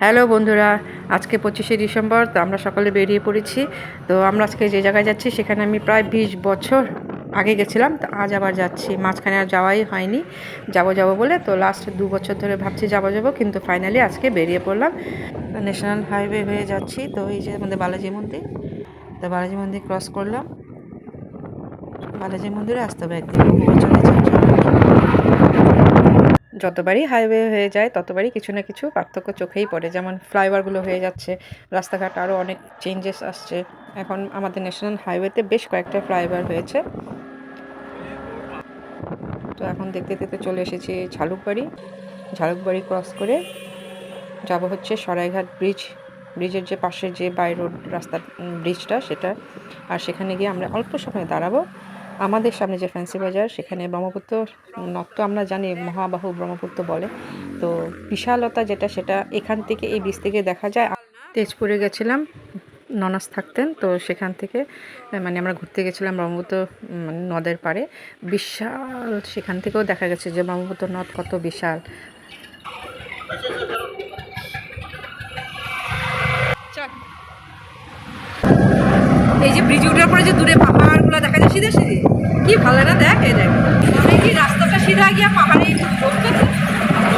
Hello বন্ধুরা, আজকে পঁচিশে ডিসেম্বর, তো আমরা সকালে বেরিয়ে পড়েছি। তো আমরা আজকে যে জায়গায় যাচ্ছি, সেখানে আমি প্রায় বিশ বছর আগে গেছিলাম, তো আজ আবার যাচ্ছি। মাঝখানে আর যাওয়াই হয়নি, যাব যাব বলে। তো লাস্ট দু বছর ধরে ভাবছি যাব যাব, কিন্তু ফাইনালি আজকে বেরিয়ে পড়লাম। ন্যাশনাল হাইওয়ে হয়ে যাচ্ছি, তো এই যে আমাদের বালাজি মন্দির। তো বালাজি মন্দির ক্রস করলাম। বালাজি মন্দিরে আসতে হবে একদিন যতবারই হাইওয়ে হয়ে যায়, ততবারই কিছু না কিছু পার্থক্য চোখেই পড়ে। যেমন ফ্লাইওভারগুলো হয়ে যাচ্ছে, রাস্তাঘাট আরও অনেক চেঞ্জেস আসছে। এখন আমাদের ন্যাশনাল হাইওয়েতে বেশ কয়েকটা ফ্লাইওভার হয়েছে। তো এখন দেখতে দেখতে চলে এসেছি ঝালুকবাড়ি। ঝালুকবাড়ি ক্রস করে যাব হচ্ছে সরাইঘাট ব্রিজ ব্রিজের যে পাশে যে বাই রোড রাস্তা ব্রিজটা সেটা। আর সেখানে গিয়ে আমরা অল্প সময় দাঁড়াবো। আমাদের সামনে যে ফ্যান্সি বাজার, সেখানে ব্রহ্মপুত্র নদ তো আমরা জানি, মহাবাহু ব্রহ্মপুত্র বলে। তো বিশালতা যেটা, সেটা এখান থেকে, এই বীজ থেকে দেখা যায়। তেজপুরে গেছিলাম, ননাস থাকতেন, তো সেখান থেকে মানে আমরা ঘুরতে গেছিলাম ব্রহ্মপুত্র মানে নদের পাড়ে। বিশাল, সেখান থেকেও দেখা গেছে যে ব্রহ্মপুত্র নদ কত বিশাল। এই যে ব্রিজ উঠার পরে যে দূরে পাহাড়গুলো দেখা যায় সিধে সিধে? কি ভালো না দেখ এই দেখ। কি রাস্তাটা সিধা গিয়া পাহাড়ে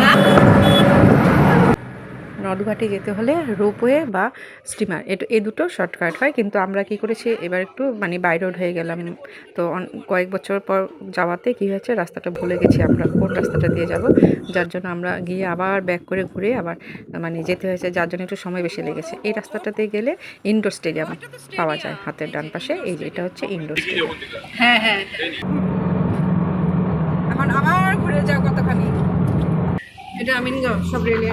না? নদঘাটে যেতে হলে রোপওয়ে বা স্টিমার এই দুটো শর্টকাট হয়। কিন্তু আমরা কি করেছি, এবার একটু মানে বাই রোড হয়ে গেলাম। তো কয়েক বছর পর যাওয়াতে কি হয়েছে, রাস্তাটা ভুলে গেছি আমরা, কোন রাস্তাটা দিয়ে যাব। যার জন্য আমরা গিয়ে আবার ব্যাক করে ঘুরে আবার মানে যেতে হয়েছে, যার জন্য একটু সময় বেশি লেগেছে। এই রাস্তাটাতে গেলে ইনডোর স্টেডিয়াম পাওয়া যায় হাতের ডান পাশে। এই যে এটা হচ্ছে ইনডোর স্টেডিয়াম হ্যাঁ হ্যাঁ। এখন আবার ঘুরে যাও কতখানি। এটা আমিনগাঁও সব রেলে।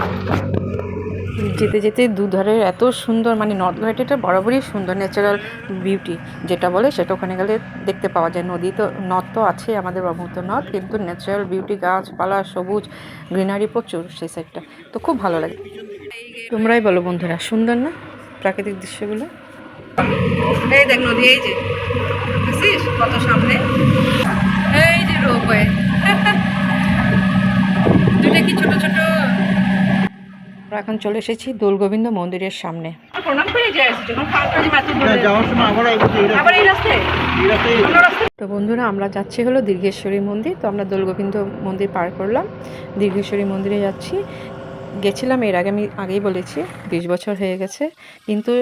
যেতে যেতে দুধারের এত সুন্দর মানে নর্থ ঘাটেটা বরাবরই সুন্দর ন্যাচারাল বিউটি যেটা বলে সেটা ওখানে গেলে দেখতে পাওয়া যায়। নদী তো নদ তো আছে, আমাদের ব্রহ্মপুত্র নদ কিন্তু ন্যাচারাল বিউটি গাছপালা, সবুজ গ্রিনারি প্রচুর সেই সাইডটা তো খুব ভালো লাগে। তোমরাই বলো বন্ধুরা, সুন্দর না প্রাকৃতিক দৃশ্যগুলো? এই দেখ নদী, এই যে। কত সামনে? এই যে রোপওয়ে দুটা কি ছোট ছোট আমরা এখন চলে এসেছি দোলগোবিন্দ মন্দিরের সামনে। প্রণাম করে যাই যখন পাঁচটা মাত্র হ্যাঁ, তো বন্ধুরা আমরা যাচ্ছি হলো দীর্ঘেশ্বরী মন্দির। তো আমরা দোলগোবিন্দ মন্দির পার করলাম। দীর্ঘেশ্বরী মন্দিরে যাচ্ছি। গেছিলাম এর আগে আমি আগেই বলেছি বিশ বছর হয়ে গেছে। কিন্তু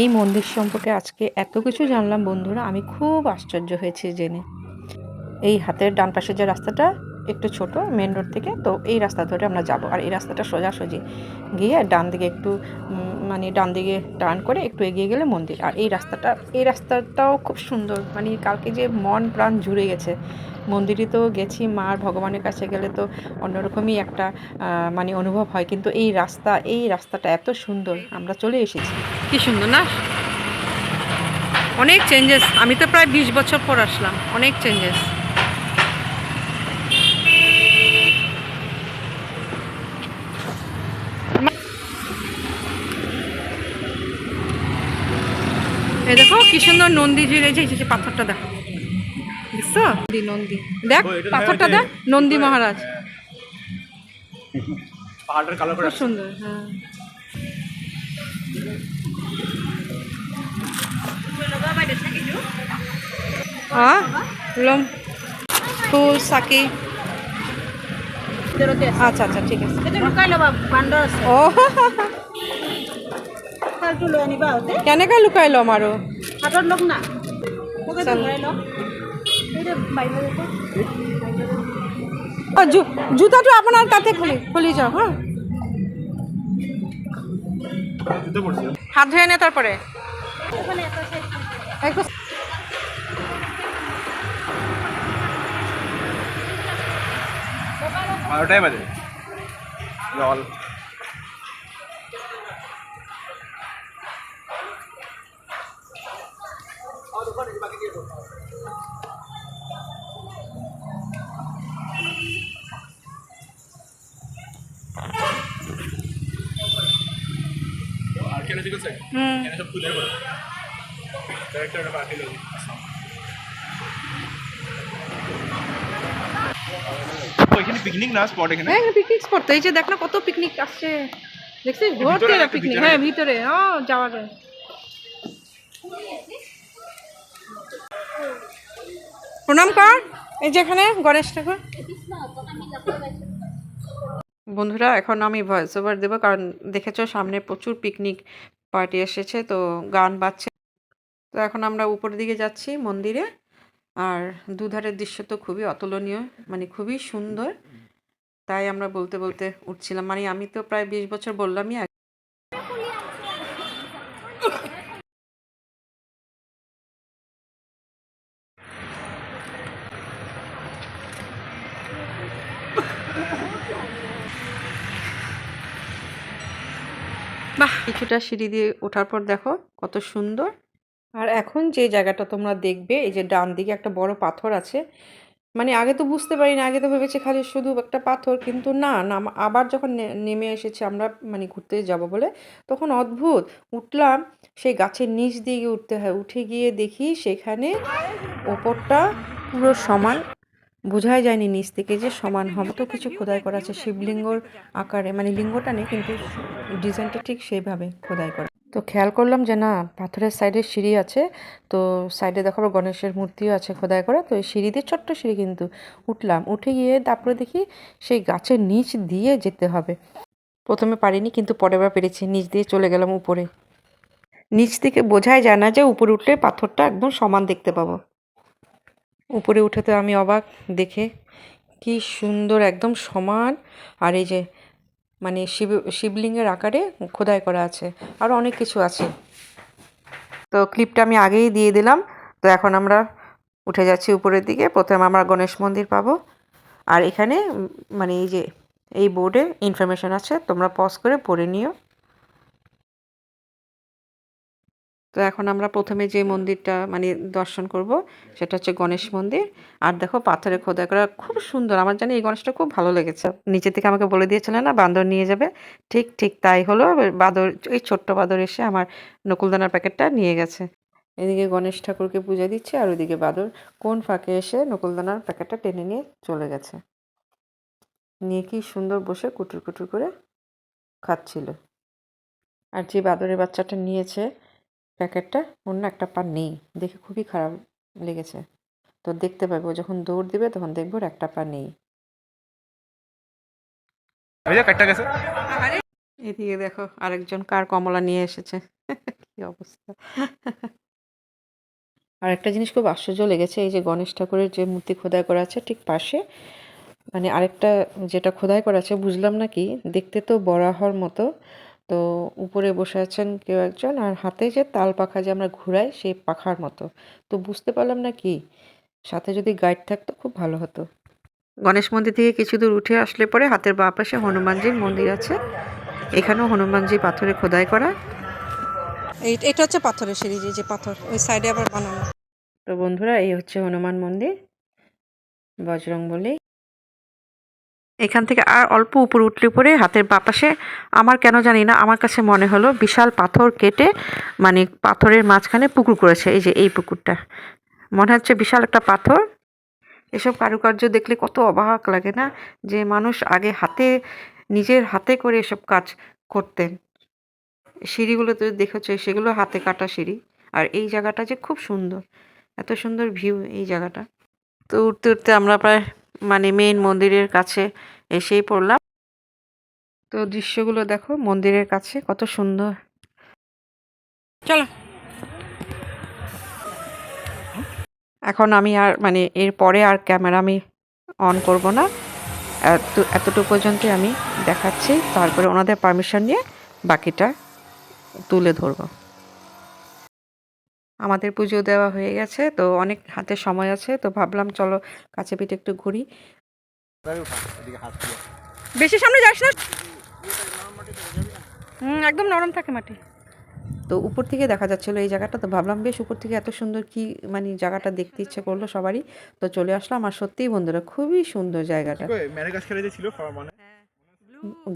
এই মন্দির সম্পর্কে আজকে এত কিছু জানলাম বন্ধুরা আমি খুব আশ্চর্য হয়েছি জেনে। এই হাতের ডান পাশের যে রাস্তাটা একটু ছোট মেন রোড থেকে। তো এই রাস্তা ধরে আমরা যাব। আর এই রাস্তাটা সোজাসুজি গিয়ে ডান দিকে একটু মানে ডান দিকে টার্ন করে একটু এগিয়ে গেলে মন্দির। আর এই রাস্তাটা, এই রাস্তাটাও খুব সুন্দর। মানে কালকে যে মন প্রাণ জুড়ে গেছে। মন্দিরে তো গেছি মার ভগবানের কাছে গেলে তো অন্যরকমই একটা মানে অনুভব হয়। কিন্তু এই রাস্তা, এই রাস্তাটা এত সুন্দর। আমরা চলে এসেছি। কি সুন্দর না? অনেক চেঞ্জেস আমি তো প্রায় বিশ বছর পর আসলাম। অনেক চেঞ্জেস এই দেখো কি সুন্দর নন্দী যে এই যে পাথরটা দেখো। দেখছ? নন্দী দেখ পাথরটা দেখ নন্দী মহারাজ। পাহাড়ের খুব সুন্দর হ্যাঁ। হ্যাঁ লম ফুল চাকি আচ্ছা আচ্ছা ঠিক আছে। চাউলটো লৈ আনিবা আহোঁতে। কেনেকৈ লুকাই ল'ম আৰু? হাতত লওক না। পকেটত। ভৰাই লওক। জুতাটো আপোনাৰ তাতে খুলি খুলি যাওক হ্যাঁ হাত ধুয়ে নে তারপরে এটা এখানে পিকনিক না স্পট এখানে? হ্যাঁ পিকনিক স্পট এই যে দেখ না কত পিকনিক আসছে। দেখছিস ভর্তি আছে, পিকনিক ভিতরে। হ্যাঁ ভিতরে। ও যাওয়া যায়। প্রণাম কর। এই যেখানে গণেশ ঠাকুর। বন্ধুরা এখন আমি ভয়েস ওভার দেবো কারণ দেখেছ সামনে প্রচুর পিকনিক পার্টি এসেছে, তো গান বাজছে। তো এখন আমরা উপরের দিকে যাচ্ছি মন্দিরে। আর দুধারের দৃশ্য তো খুবই অতুলনীয় মানে খুবই সুন্দর। তাই আমরা বলতে বলতে উঠছিলাম। মানে আমি তো প্রায় বিশ বছর বললামই বাহ! কিছুটা সিঁড়ি দিয়ে ওঠার পর দেখো কত সুন্দর। আর এখন যে জায়গাটা তোমরা দেখবে এই যে ডান দিকে একটা বড় পাথর আছে। মানে আগে তো বুঝতে পারি না আগে তো ভেবেছি খালি শুধু একটা পাথর কিন্তু না না আবার যখন নেমে এসেছি আমরা মানে ঘুরতে যাব বলে তখন অদ্ভুত। উঠলাম সেই গাছের নিচ দিয়ে উঠতে হয় উঠে গিয়ে দেখি সেখানে ওপরটা পুরো সমান বোঝাই যায়নি নিচ থেকে যে সমান হবে। তো কিছু খোদাই করা আছে। শিবলিঙ্গর আকারে মানে লিঙ্গটা নেই, কিন্তু ডিজাইনটা ঠিক সেইভাবে খোদাই করা। তো খেয়াল করলাম যে না, পাথরের সাইডে সিঁড়ি আছে। তো সাইডে দেখো গণেশের মূর্তিও আছে খোদাই করা। তো এই সিঁড়ি দিয়ে ছোট্ট সিঁড়ি কিন্তু উঠলাম। উঠে গিয়ে তারপরে দেখি সেই গাছের নিচ দিয়ে যেতে হবে। প্রথমে পারিনি, কিন্তু পরের বার পেরেছি। নিচ দিয়ে চলে গেলাম উপরে। নিচ থেকে বোঝাই যায় না যে উপরে উঠলে পাথরটা একদম সমান দেখতে পাবো। উপরে উঠে তো আমি অবাক দেখে। কি সুন্দর, একদম সমান। আর এই যে মানে শিব, শিবলিঙ্গের আকারে খোদাই করা আছে। আর অনেক কিছু আছে। তো ক্লিপটা আমি আগেই দিয়ে দিলাম। তো এখন আমরা উঠে যাচ্ছি উপরের দিকে। প্রথমে আমরা গণেশ মন্দির পাবো। আর এখানে মানে এই যে, এই বোর্ডে ইনফরমেশন আছে। তোমরা পজ করে পড়ে নিও। তো এখন আমরা প্রথমে যে মন্দিরটা মানে দর্শন করব, সেটা হচ্ছে গণেশ মন্দির। আর দেখো পাথরে খোদাই করা খুব সুন্দর। আমার জানি এই গণেশটা খুব ভালো লেগেছে। নিচে থেকে আমাকে বলে দিয়েছিলেন না, বান্দর নিয়ে যাবে। ঠিক ঠিক তাই হলো। বাদর, এই ছোট্ট বাদর এসে আমার নকুলদানার প্যাকেটটা নিয়ে গেছে। এদিকে গণেশ ঠাকুরকে পূজা দিচ্ছে, আর ওইদিকে বাদর কোন ফাঁকে এসে নকুলদানার প্যাকেটটা টেনে নিয়ে চলে গেছে। নিয়ে কি সুন্দর বসে কুটুর কুটুর করে খাচ্ছিল। আর যে বাদরের বাচ্চাটা নিয়েছে প্যাকেটটা অন্য একটা পা নেই। দেখে খুবই খারাপ লেগেছে। তো দেখতে পাবে ও যখন দৌড় দিবে তখন দেখব ওর একটা পা নেই। এদিকে দেখো আরেকজন কার কমলা নিয়ে এসেছে। কি অবস্থা। আর একটা জিনিস খুব আশ্চর্য লেগেছে এই যে গণেশ ঠাকুরের যে মূর্তি খোদাই করা আছে ঠিক পাশে মানে আরেকটা যেটা খোদাই করা আছে বুঝলাম না কি দেখতে তো বরাহর মতো। তো উপরে বসে আছেন কেউ একজন আর হাতে যে তাল পাখা যে আমরা ঘুরাই সেই পাখার মতো। তো বুঝতে পারলাম না কি সাথে যদি গাইড থাকতো খুব ভালো হতো। গণেশ মন্দির থেকে কিছু দূর উঠে আসলে পরে হাতের বাঁ পাশে হনুমানজির মন্দির আছে। এখানেও হনুমানজি পাথরে খোদাই করা। এই এটা হচ্ছে পাথরের সিঁড়ি যে যে পাথর ওই সাইডে আবার বানানো। তো বন্ধুরা এই হচ্ছে হনুমান মন্দির। বজরং বলি। এখান থেকে আর অল্প উপর উঠলে পরে হাতের বাপাশে আমার কেন জানি না, আমার কাছে মনে হলো বিশাল পাথর কেটে মানে পাথরের মাঝখানে পুকুর করেছে, এই যে এই পুকুরটা। মনে হচ্ছে বিশাল একটা পাথর। এসব কারুকার্য দেখলে কত অবাক লাগে না যে মানুষ আগে হাতে, নিজের হাতে করে এসব কাজ করতেন। সিঁড়িগুলো তো দেখেছ, সেগুলো হাতে কাটা সিঁড়ি। আর এই জায়গাটা যে খুব সুন্দর, এত সুন্দর ভিউ এই জায়গাটা। তো উঠতে উঠতে আমরা প্রায় মানে মেইন মন্দিরের কাছে এসেই পড়লাম। তো দৃশ্যগুলো দেখো, মন্দিরের কাছে কত সুন্দর। চলো। এখন আমি আর মানে এর পরে আর ক্যামেরা আমি অন করব না। এত, এতটুকু পর্যন্ত আমি দেখাচ্ছি। তারপরে ওনাদের পারমিশন নিয়ে বাকিটা তুলে ধরবো। আমাদের পুজো দেওয়া হয়ে গেছে তো অনেক হাতে সময় আছে তো ভাবলাম চলো কাছে পিঠে একটু ঘুরি। বেশি সামনে যাস না। হুম একদম নরম থাকে মাটি তো উপর থেকে দেখা যাচ্ছিল এই জায়গাটা তো ভাবলাম বেশ উপর থেকে এত সুন্দর কি মানে জায়গাটা দেখতে ইচ্ছে করল সবারই। তো চলে আসলাম আর সত্যিই বন্ধুরা খুবই সুন্দর জায়গাটা। মানে?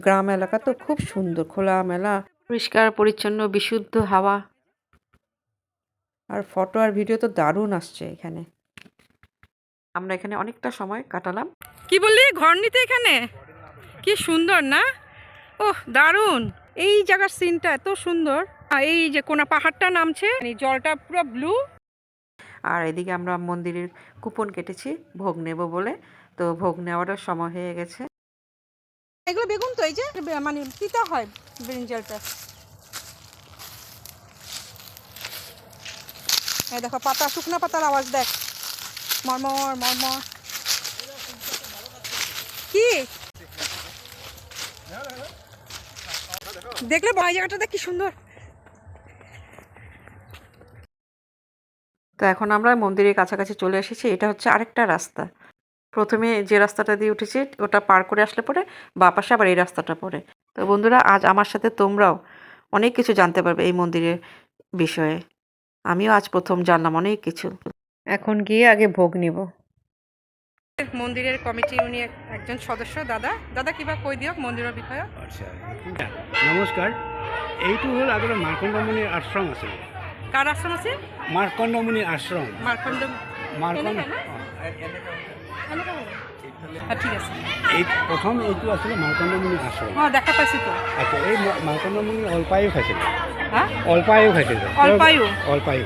গ্রাম এলাকা তো খুব সুন্দর খোলা মেলা। পরিষ্কার পরিচ্ছন্ন বিশুদ্ধ হাওয়া। আর ফটো আর ভিডিও তো দারুণ আসছে এখানে। আমরা এখানে অনেকটা সময় কাটালাম। কি বললি? ঘর নিতে এখানে? কি সুন্দর না? ওহ দারুণ। এই জায়গার সিনটা এত সুন্দর। আর এই যে কোনা পাহাড়টা নামছে এই জলটা পুরো ব্লু আর এদিকে আমরা মন্দিরের কুপন কেটেছি ভোগ নেব বলে। তো ভোগ নেওয়ারও সময় হয়ে গেছে। এগুলো বেগুন তো এই যে মানে তিতা হয় ব্রিঞ্জালটা এই দেখো, পাতা, শুকনো পাতার আওয়াজ দেখ। মরমর মরমর কি? দেখলে বাই জায়গাটা দেখ কি সুন্দর। তো এখন আমরা মন্দিরের কাছাকাছি চলে এসেছি, এটা হচ্ছে আরেকটা রাস্তা। প্রথমে যে রাস্তাটা দিয়ে উঠেছি, ওটা পার করে আসলে পরে বা পাশে আবার এই রাস্তাটা পড়ে। তো বন্ধুরা, আজ আমার সাথে তোমরাও অনেক কিছু জানতে পারবে এই মন্দিরের বিষয়ে। আমিও আজ প্রথম জানলাম অনেক কিছু। এখন গিয়ে আগে ভোগ নিব। মন্দিরের কমিটি উনি একজন সদস্য দাদা। দাদা কিবা কৈ দিয়ক মন্দিৰৰ বিষয়ে আচ্ছা নমস্কাৰ এইটো হ'ল আগতে মাৰ্কণ্ডমুনিৰ আশ্রম আছে। কার আশ্রম আছে? মাৰ্কণ্ডমুনিৰ আশ্ৰম মাৰ্কণ্ড মাৰ্কণ্ড ঠিক আছে। এই প্ৰথম এইটো আছিলে মাৰ্কণ্ডমুনিৰ আশ্ৰম অঁ দেখা পাইছোঁ তো। আচ্ছা এই মা- মাৰ্কণ্ডমুনিৰ অলপায়ু খাইছিলে। অলপায়ু খাইছিলে। অলপায়ু? অলপায়ু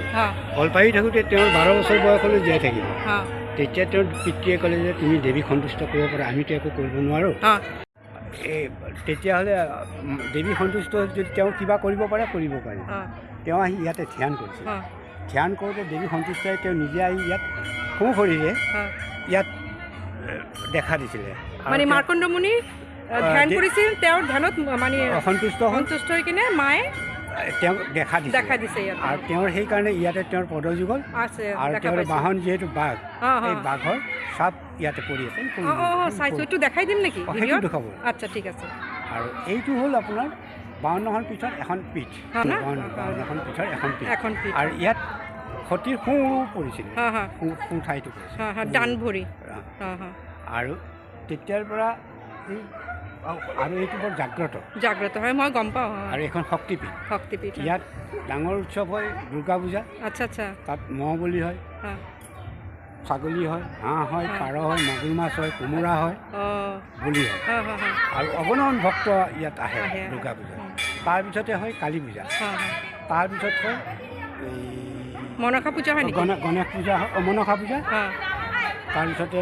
অলপায়ু থাকোঁতে তেওঁৰ বাৰ বছৰ বয়সলৈ জীয়াই থাকিব। তেতিয়া তেওঁৰ পিতৃয়ে ক'লে যে তুমি দেৱীক সন্তুষ্ট কৰিব পাৰা আমিতো একো কৰিব নোৱাৰোঁ। এই তেতিয়াহ'লে দেৱী সন্তুষ্ট যদি তেওঁ কিবা কৰিব পাৰে কৰিব পাৰে। তেওঁ আহি ইয়াতে ধ্যান কৰিছিল ধ্যান কৰোঁতে দেৱী সন্তুষ্ট হৈ তেওঁ নিজে আহি ইয়াত সোঁ শৰীৰে ইয়াত দেখা দিছিলে। মানে মাৰ্কণ্ড মুনি ধ্যান কৰিছিল তেওঁৰ ধ্যানত মানে অসন্তুষ্ট হ'ল। সন্তুষ্ট হৈ কিনে মায়ে তেওঁক দেখা দিছিলে। দেখা দিছে আৰু তেওঁৰ সেইকাৰণে ইয়াতে তেওঁৰ পদযুগল আছে আৰু তেওঁৰ বাহন যিহেতু বাঘ এই বাঘৰ চাপ ইয়াতে পৰি আছে। চাইছোঁ। এইটো দেখাই দিম নেকি? সেইটো দেখাব। আচ্ছা ঠিক আছে। আৰু এইটো হ'ল আপোনাৰ বাৱন্নখন পীঠৰ এখন পীঠ। বাৱন্নখন পীঠৰ এখন পীঠ। এখন পিঠ। আৰু ইয়াত সতীৰ সোঁ পৰিছিলে। সোঁ ঠাইটো পৰিছিলে। ডান ভৰি। আৰু তেতিয়াৰ পৰা এই আৰু এইটো বৰ জাগ্ৰত। জাগ্ৰত হয় মই গম পাওঁ আৰু এইখন শক্তিপীঠ। শক্তিপীঠ। ইয়াত ডাঙৰ উৎসৱ হয় দুৰ্গা পূজা। আচ্ছা আচ্ছা। তাত ম'হ বলি হয় ছাগলী হয় হাঁহ হয়। পাৰ হয় মাগুৰ মাছ হয় কোমোৰা হয় বলি হয়। আৰু অগণন ভক্ত ইয়াত আহে দুৰ্গা। পূজা। তাৰপিছতে হয় কালী পূজা। তাৰপিছত হয় এই মনসা পূজা হয় গণেশ পূজা হয় মনসা পূজা। তাৰপিছতে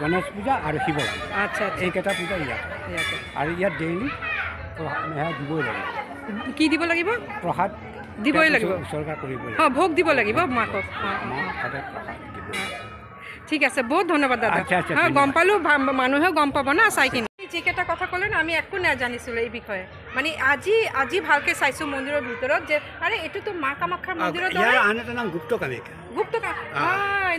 গণেশ পূজা আৰু শিৱ পূজা আচ্ছা। এইকেইটা পূজা ইয়াত। আৰু ইয়াত ডেইলি দিবই লাগে কি দিব লাগিব? প্ৰসাদ দিবই লাগিব। উৎসৰ্গা কৰিবই অঁ ভোগ দিব লাগিব মাকক। ঠিক আছে বহুত ধন্যবাদ দাদা। গম। পালোঁ মানুহেও গম পাব না চাই কিনে ক'লে না আমি একো নাজানিছিলোঁ এই বিষয়ে। মানে আজি আজি ভালকৈ চাইছোঁ মন্দিৰৰ ভিতৰত যে আৰে এইটোতো মা কামাখ্যাৰ এটা নাম গুপ্ত কামাখ্যা। গুপ্ত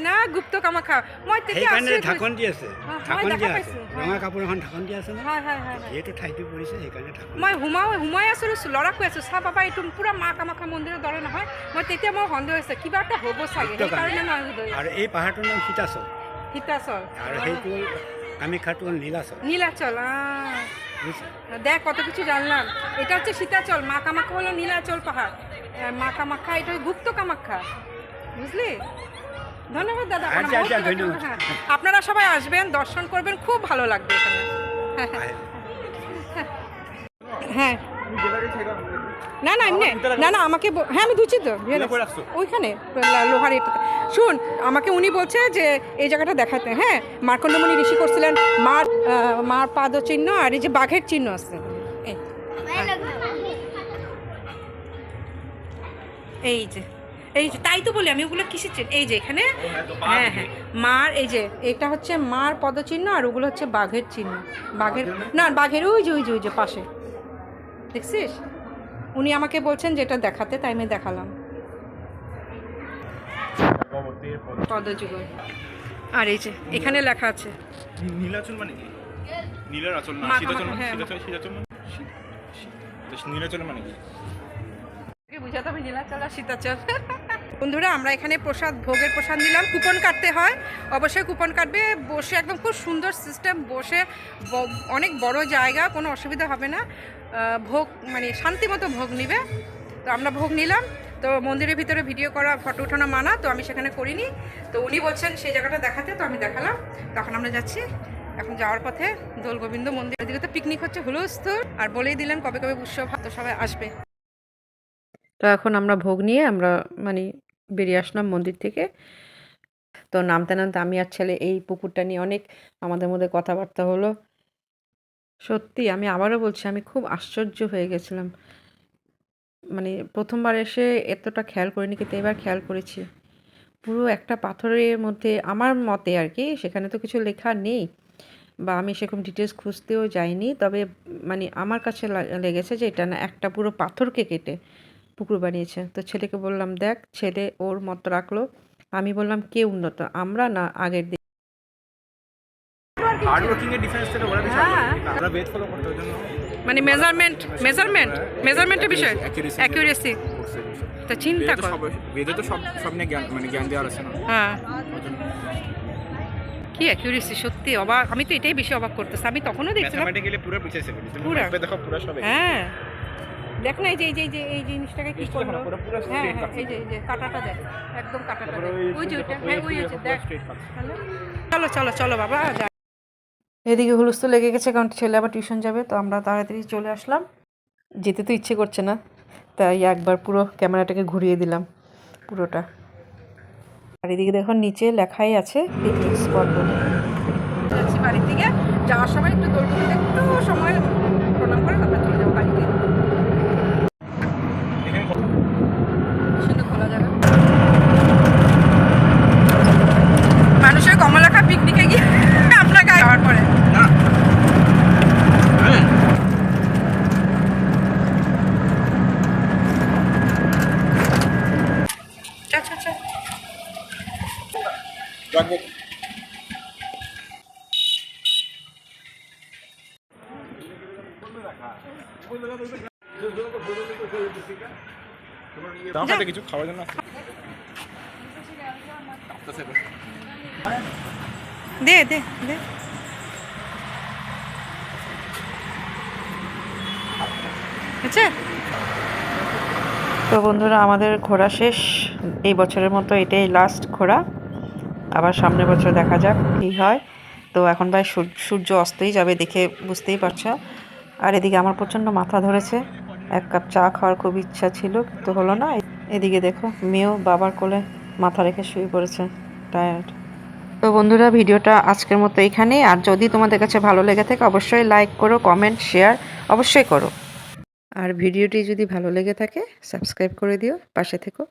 না গুপ্ত কামাখ্যা। মই তেতিয়া ঢাকন। দি আছে। মই ঢাকন দিয়া আছে। ৰঙা কাপোৰ এখন ঢাকন দিয়া আছে হয় হয় হয় যিহেতু ঠাইটো পৰিছে সেইকাৰণে ঢাকন মই সোমাই সোমাই আছোঁ ল'ৰাক কৈ আছোঁ। চা বাবা এইটো পূৰা মা কামাখ্যা মন্দিৰৰ দৰে নহয়। মই তেতিয়া মোৰ সন্দেহ হৈছে কিবা এটা হ'ব চাগে। সেইকাৰণে মই আৰু এই পাহাৰটোৰ নাম সীতাচল। সীতাচল। আৰু সেইটো হ'ল খাটুন নীলাচল। নীলাচল আহ দেখ কত কিছু জানলাম। এটা হচ্ছে সীতাচল মা কামাখ্যা হলো নীলাচল পাহাড়। মা কামাখ্যা এটা গুপ্ত কামাখ্যা। বুঝলি? ধন্যবাদ দাদা আচ্ছা, আচ্ছা। হ্যাঁ, আপনারা সবাই আসবেন দর্শন করবেন খুব ভালো লাগবে এখানে। হ্যাঁ। না না এমনি না না আমাকে হ্যাঁ আমি ধুচ্ছি তো? ওইখানে লোহার এটাতে শুন আমাকে উনি বলছে যে এই জায়গাটা দেখাতে হ্যাঁ? মার্কণ্ডমণি ঋষি করছিলেন মার মার পাদ চিহ্ন আর এই যে বাঘের চিহ্ন আছে। এই। যে এই যে তাই তো বলি আমি ওগুলো কিসের চিহ্ন? এই যে এখানে হ্যাঁ হ্যাঁ মার এই যে এটা হচ্ছে মার পদচিহ্ন আর ওগুলো হচ্ছে বাঘের চিহ্ন। বাঘের না বাঘের ওই যে ওই যে ওই যে পাশে। দেখছিস? উনি আমাকে বলছেন যেটা দেখাতে তাই আমি দেখালাম। পদযুগল। আর এই যে এখানে লেখা আছে। নীলাচল মানে কি? নীলার আচল না মা সীতাচল কামাখ্যা, হ্যাঁ, মানে নীলাচল মানে কি? বুঝাতে হবে নীলাচল আর সীতাচল। বন্ধুরা আমরা এখানে প্রসাদ ভোগের প্রসাদ নিলাম। কুপন কাটতে হয়। অবশ্যই কুপন কাটবে। বসে একদম খুব সুন্দর সিস্টেম বসে অনেক বড় জায়গা কোনো অসুবিধা হবে না। ভোগ মানে শান্তি মতো ভোগ নিবে। তো আমরা ভোগ নিলাম। তো মন্দিরের ভিতরে ভিডিও করা ফটো ওঠানো মানা, তো আমি সেখানে করিনি। তো উনি বলছেন, সেই জায়গাটা দেখাতে, তো আমি দেখালাম। তখন আমরা যাচ্ছি। এখন যাওয়ার পথে দোল গোবিন্দ মন্দির এদিকে তো পিকনিক হচ্ছে হুলস্থুর আর বলেই দিলেন, কবে কবে উৎসব তো সবাই আসবে। তো এখন আমরা ভোগ নিয়ে আমরা মানে বেরিয়ে আসলাম মন্দির থেকে। তো নামতে নামতে আমি আর ছেলে এই পুকুরটা নিয়ে অনেক আমাদের মধ্যে কথাবার্তা হলো। সত্যি, আমি আবারও বলছি, আমি খুব আশ্চর্য হয়ে গেছিলাম। মানে প্রথমবার এসে এতটা খেয়াল করিনি, কিন্তু এবার খেয়াল করেছি। পুরো একটা পাথরের মধ্যে আমার মতে আর কি, সেখানে তো কিছু লেখা নেই বা আমি সেরকম ডিটেলস খুঁজতেও যাইনি। তবে মানে আমার কাছে লেগেছে যে এটা না, একটা পুরো পাথরকে কেটে পুকুর বানিয়েছে। তো ছেলেকে বললাম, দেখ, ছেলে ওর মত রাখল। আমি বললাম, কে উন্নত, আমরা না আগের দিন হার্ড ওয়ার্কিং এর ডিফারেন্স থেকে কিছু হ্যাঁ। আমরা বেদ ফলো করতে জন্য মানে মেজারমেন্ট মেজারমেন্ট মেজারমেন্টের বিষয়। তো চিন্তা কর। বেদে তো সব সব নিয়ে জ্ঞান মানে জ্ঞান দেওয়ার আছে না। হ্যাঁ। কি অ্যাকিউরেসি সত্যি অবাক আমি তো এটাই বেশি অবাক করতেছি। আমি তখনও দেখছিলাম ম্যাথমেটিক্যালি পুরো সেভেন তুমি পুরা। দেখো পুরো সবে হ্যাঁ। দেখ না এই যে এই যে এই যে এই জিনিসটাকে কি করল? হ্যাঁ হ্যাঁ এই যে এই যে কাটাটা দেখ। একদম কাটাটা দেখ। ওই যে ওইটা। হ্যাঁ ওই দেখ। চলো চলো চলো বাবা এদিকে হুলস্থ লেগে গেছে কারণ ছেলে আবার টিউশন যাবে, তো আমরা তাড়াতাড়ি চলে আসলাম। যেতে তো ইচ্ছে করছে না, তাই একবার পুরো ক্যামেরাটাকে ঘুরিয়ে দিলাম, পুরোটা। আর এদিকে দেখো নিচে লেখাই আছে পিকনিক স্পট বলে। বাড়ির দিকে, যাওয়ার সময় একটু দৌড় একটু সময় প্রণাম করে তারপরে চলে যাব বাড়িতে এখানে কত- সুন্দর খোলা জায়গা মানুষের কমলাখা পিকনিকে গিয়ে আপনার গায়ে যাওয়ার পরে না হ্যাঁ চা চা চা রাখব দাও হাতে কিছু খাওয়ার জন্য তো। দে দে দে। আচ্ছা। তো বন্ধুরা, আমাদের ঘোরা শেষ। এই বছরের মতো এটাই লাস্ট ঘোরা। আবার সামনের বছর দেখা যাক কী হয়। তো এখন ভাই সূর- সূর্য অস্তই যাবে দেখে বুঝতেই পারছ। আর এদিকে আমার প্রচণ্ড মাথা ধরেছে। এক কাপ চা খাওয়ার খুব ইচ্ছা ছিল, কিন্তু হলো না। এদিকে দেখো, মেয়েও বাবার কোলে মাথা রেখে শুয়ে পড়েছে টায়ার্ড তো বন্ধুরা, ভিডিওটা আজকের মতো এখানেই। আর যদি তোমাদের কাছে ভালো লেগে থাকে, অবশ্যই লাইক করো কমেন্ট শেয়ার অবশ্যই করো। আর ভিডিওটি যদি ভালো লেগে থাকে সাবস্ক্রাইব করে দিও, পাশে থেকো।